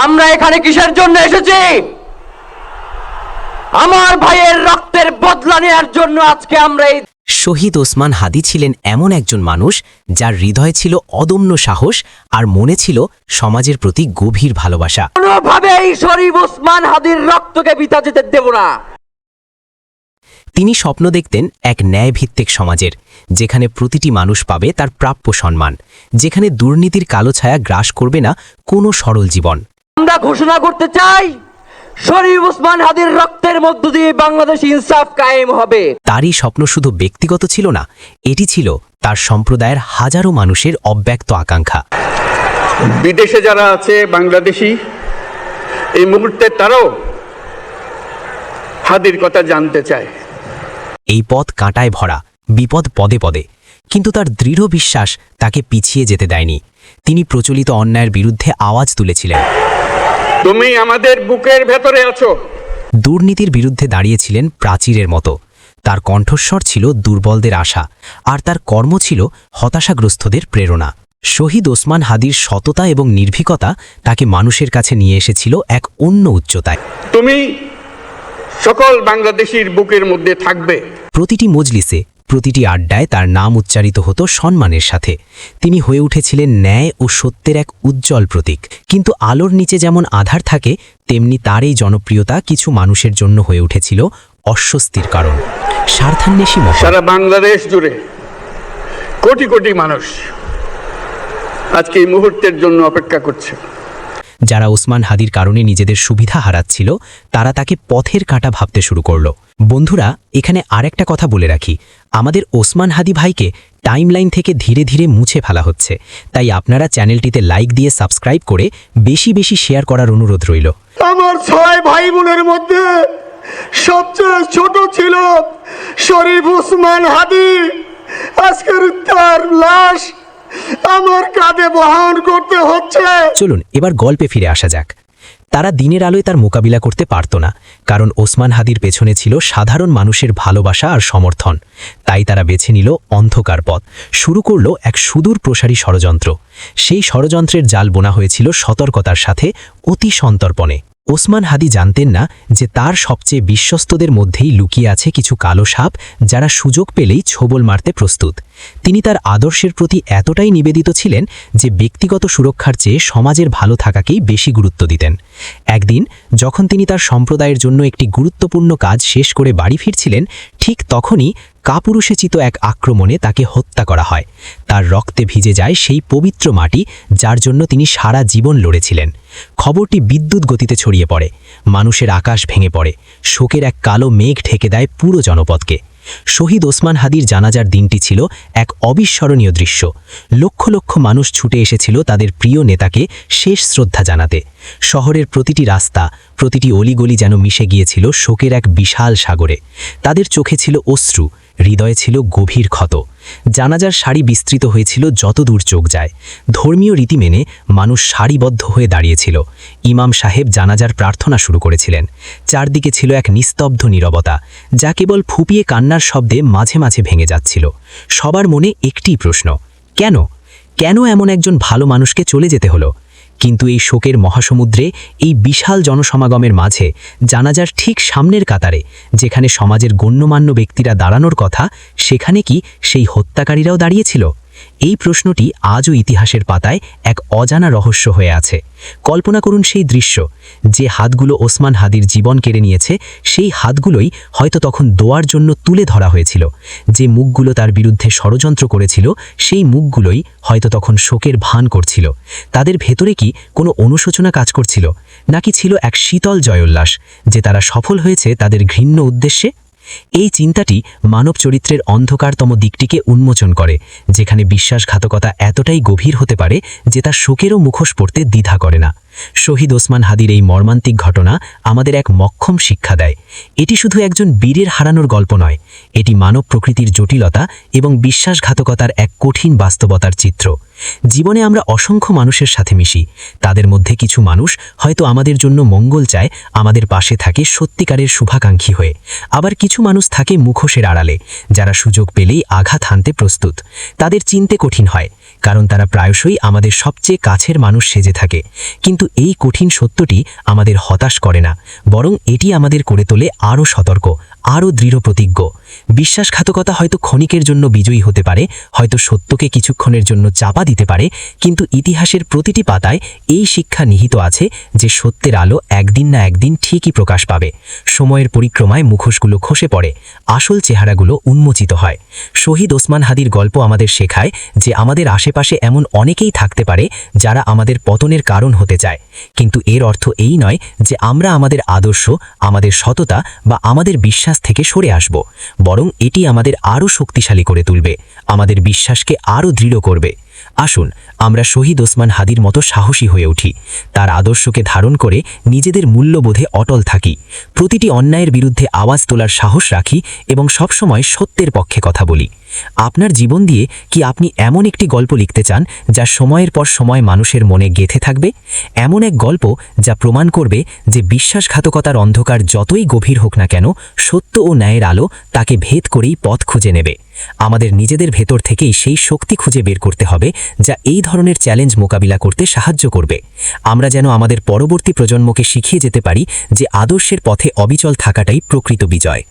আমরা এখানে কিসের জন্য এসেছি? আমার ভাইয়ের রক্তের বদলা নেওয়ার জন্য আজকে আমরা এই শহীদ ওসমান হাদি ছিলেন এমন একজন মানুষ যার হৃদয়ে ছিল অদম্য সাহস আর মনে ছিল সমাজের প্রতি গভীর ভালোবাসা। কোনোভাবেই শরীফ ওসমান হাদির রক্তকে বিতা যেতে দেব না। তিনি স্বপ্ন দেখতেন এক ন্যায়ভিত্তিক সমাজের যেখানে প্রতিটি মানুষ পাবে তার প্রাপ্য সম্মান যেখানে দুর্নীতির কালো ছায়া গ্রাস করবে না কোনো সরল জীবন। আমরা ঘোষণা করতে চাই শরীফ ওসমান হাদির রক্তের মধ্য দিয়ে বাংলাদেশ ইনসাফ কায়েম হবে। তারই স্বপ্ন শুধু ব্যক্তিগত ছিল না এটি ছিল তার সম্প্রদায়ের হাজারো মানুষের অব্যক্ত আকাঙ্ক্ষা। বিদেশে যারা আছে বাংলাদেশি এই মুহূর্তে তারাও হাদির কথা জানতে চায়। এই পথ কাঁটায় ভরা বিপদ পদে পদে কিন্তু তার দৃঢ় বিশ্বাস তাকে পিছিয়ে যেতে দেয়নি। তিনি প্রচলিত অন্যায়ের বিরুদ্ধে আওয়াজ তুলেছিলেন। তুমি আমাদের বুকের ভেতরে আছো। দুর্নীতির বিরুদ্ধে দাঁড়িয়েছিলেন প্রাচীরের মতো। তার কণ্ঠস্বর ছিল দুর্বলদের আশা আর তার কর্ম ছিল হতাশাগ্রস্তদের প্রেরণা। শহীদ ওসমান হাদির সততা এবং নির্ভীকতা তাকে মানুষের কাছে নিয়ে এসেছিল এক অন্য উচ্চতায়। তুমি সকল বাংলাদেশির বুকের মধ্যে থাকবে। প্রতিটি মজলিসে প্রতিটি আড্ডায় তার নাম উচ্চারিত হতো সম্মানের সাথে। তিনি হয়ে উঠেছিলেন ন্যায় ও সত্যের এক উজ্জ্বল প্রতীক। কিন্তু আলোর নিচে যেমন আধার থাকে, তেমনি তার এই জনপ্রিয়তা কিছু মানুষের জন্য হয়ে উঠেছিল অস্বস্তির কারণ। স্বার্থান্বেষী সারা বাংলাদেশ জুড়ে কোটি কোটি মানুষ আজকে এই মুহূর্তের জন্য অপেক্ষা করছে। যারা ওসমান হাদির কারণে নিজেদের সুবিধা হারাচ্ছিল, তারা তাকে পথের কাঁটা ভাবতে শুরু করল। বন্ধুরা, এখানে আরেকটা কথা বলে রাখি। আমাদের ওসমান হাদি ভাইকে টাইমলাইন থেকে ধীরে ধীরে মুছে ফেলা হচ্ছে। তাই আপনারা চ্যানেলটিতে লাইক দিয়ে সাবস্ক্রাইব করে বেশি বেশি শেয়ার করার অনুরোধ রইল। আমার ছয় ভাই বোনের মধ্যে সবচেয়ে ছোট ছিল শরীফ উসমান হাদি। আজকের তার লাশ আমার কাঁধে বহন করতে হচ্ছে। চলুন, এবার গল্পে ফিরে আসা যাক। তারা দিনের আলোয় তার মোকাবিলা করতে পারত না, কারণ ওসমান হাদির পেছনে ছিল সাধারণ মানুষের ভালোবাসা আর সমর্থন। তাই তারা বেছে নিল অন্ধকার পথ। শুরু করল এক সুদূর প্রসারী ষড়যন্ত্র। সেই ষড়যন্ত্রের জাল বোনা হয়েছিল সতর্কতার সাথে অতি সন্তর্পণে। ওসমান হাদি জানতেন না যে তার সবচেয়ে বিশ্বস্তদের মধ্যেই লুকিয়ে আছে কিছু কালো সাপ যারা সুযোগ পেলেই ছোবল মারতে প্রস্তুত। তিনি তার আদর্শের প্রতি এতটাই নিবেদিত ছিলেন যে ব্যক্তিগত সুরক্ষার চেয়ে সমাজের ভালো থাকাকেই বেশি গুরুত্ব দিতেন। একদিন যখন তিনি তার সম্প্রদায়ের জন্য একটি গুরুত্বপূর্ণ কাজ শেষ করে বাড়ি ফিরছিলেন, ঠিক তখনই কাপুরুষেচিত এক আক্রমণে তাকে হত্যা করা হয়। তার রক্তে ভিজে যায় সেই পবিত্র মাটি, যার জন্য তিনি সারা জীবন লড়েছিলেন। খবরটি বিদ্যুৎ গতিতে ছড়িয়ে পড়ে। মানুষের আকাশ ভেঙে পড়ে। শোকের এক কালো মেঘ ঢেকে দেয় পুরো জনপদকে। শহীদ ওসমান হাদির জানাজার দিনটি ছিল এক অবিস্মরণীয় দৃশ্য। লক্ষ লক্ষ মানুষ ছুটে এসেছিল তাদের প্রিয় নেতাকে শেষ শ্রদ্ধা জানাতে। শহরের প্রতিটি রাস্তা, প্রতিটি অলিগলি যেন মিশে গিয়েছিল শোকের এক বিশাল সাগরে। তাদের চোখে ছিল অশ্রু। হৃদয়ে ছিল গভীর ক্ষত। জানাজার শাড়ি বিস্তৃত হয়েছিল যত দূর চোখ যায়। ধর্মীয় রীতি মেনে মানুষ সারিবদ্ধ হয়ে দাঁড়িয়েছিল। ইমাম সাহেব জানাজার প্রার্থনা শুরু করেছিলেন। চারদিকে ছিল এক নিস্তব্ধ নীরবতা, যা কেবল ফুপিয়ে কান্নার শব্দে মাঝে মাঝে ভেঙে যাচ্ছিল। সবার মনে একটিই প্রশ্ন, কেন? কেন এমন একজন ভালো মানুষকে চলে যেতে হলো? কিন্তু এই শোকের মহাসমুদ্রে এই বিশাল জনসমাগমের মাঝে জানাজার ঠিক সামনের কাতারে, যেখানে সমাজের গণ্যমান্য ব্যক্তিরা দাঁড়ানোর কথা, সেখানে কি সেই হত্যাকারীরাও দাঁড়িয়েছিল? এই প্রশ্নটি আজও ইতিহাসের পাতায় এক অজানা রহস্য হয়ে আছে। কল্পনা করুন সেই দৃশ্য, যে হাতগুলো ওসমান হাদির জীবন কেড়ে নিয়েছে, সেই হাতগুলোই হয়তো তখন দোয়ার জন্য তুলে ধরা হয়েছিল। যে মুখগুলো তার বিরুদ্ধে ষড়যন্ত্র করেছিল, সেই মুখগুলোই হয়তো তখন শোকের ভান করছিল। তাদের ভেতরে কি কোনো অনুশোচনা কাজ করছিল? নাকি ছিল এক শীতল জয়োল্লাস, যে তারা সফল হয়েছে তাদের ঘৃণ্য উদ্দেশ্যে? এই চিন্তাটি মানব চরিত্রের অন্ধকারতম দিকটিকে উন্মোচন করে, যেখানে বিশ্বাসঘাতকতা এতটাই গভীর হতে পারে যে তা শোকেরও মুখোশ পড়তে দ্বিধা করে না। শহীদ ওসমান হাদির এই মর্মান্তিক ঘটনা আমাদের এক মক্ষম শিক্ষা দেয়। এটি শুধু একজন বীরের হারানোর গল্প নয়, এটি মানব প্রকৃতির জটিলতা এবং বিশ্বাসঘাতকতার এক কঠিন বাস্তবতার চিত্র। জীবনে আমরা অসংখ্য মানুষের সাথে মিশি, তাদের মধ্যে কিছু মানুষ হয়তো আমাদের জন্য মঙ্গল চায়, আমাদের পাশে থাকে সত্যিকারের শুভাকাঙ্ক্ষী হয়ে। আবার কিছু মানুষ থাকে মুখোশের আড়ালে, যারা সুযোগ পেলেই আঘাত হানতে প্রস্তুত। তাদের চিনতে কঠিন হয় কারণ তারা প্রায়শই আমাদের সবচেয়ে কাছের মানুষ সেজে থাকে। কিন্তু এই কঠিন সত্যটি আমাদের হতাশ করে না, বরং এটি আমাদের করে তোলে আরও সতর্ক, আরও দৃঢ় প্রতিজ্ঞ বিশ্বাসঘাতকতা হয়তো ক্ষণিকের জন্য বিজয়ী হতে পারে, হয়তো সত্যকে কিছুক্ষণের জন্য চাপা দিতে পারে, কিন্তু ইতিহাসের প্রতিটি পাতায় এই শিক্ষা নিহিত আছে যে সত্যের আলো একদিন না একদিন ঠিকই প্রকাশ পাবে। সময়ের পরিক্রমায় মুখোশগুলো খসে পড়ে, আসল চেহারাগুলো উন্মোচিত হয়। শহীদ ওসমান হাদির গল্প আমাদের শেখায় যে আমাদের আশেপাশে এমন অনেকেই থাকতে পারে যারা আমাদের পতনের কারণ হতে চায়। কিন্তু এর অর্থ এই নয় যে আমরা আমাদের আদর্শ, আমাদের সততা বা আমাদের বিশ্বাস থেকে সরে আসব। বরং এটি আমাদের আরও শক্তিশালী করে তুলবে, আমাদের বিশ্বাসকে আরও দৃঢ় করবে। আসুন, আমরা শহীদ ওসমান হাদির মতো সাহসী হয়ে উঠি। তার আদর্শকে ধারণ করে নিজেদের মূল্যবোধে অটল থাকি। প্রতিটি অন্যায়ের বিরুদ্ধে আওয়াজ তোলার সাহস রাখি এবং সবসময় সত্যের পক্ষে কথা বলি। আপনার জীবন দিয়ে কি আপনি এমন একটি গল্প লিখতে চান যা সময়ের পর সময় মানুষের মনে গেথে থাকবে? এমন এক গল্প যা প্রমাণ করবে যে বিশ্বাসঘাতকতার অন্ধকার যতই গভীর হোক না কেন, সত্য ও ন্যায়ের আলো তাকে ভেদ করেই পথ খুঁজে নেবে। আমাদের নিজেদের ভেতর থেকেই সেই শক্তি খুঁজে বের করতে হবে যা এই ধরনের চ্যালেঞ্জ মোকাবিলা করতে সাহায্য করবে। আমরা যেন আমাদের পরবর্তী প্রজন্মকে শিখিয়ে যেতে পারি যে আদর্শের পথে অবিচল থাকাটাই প্রকৃত বিজয়।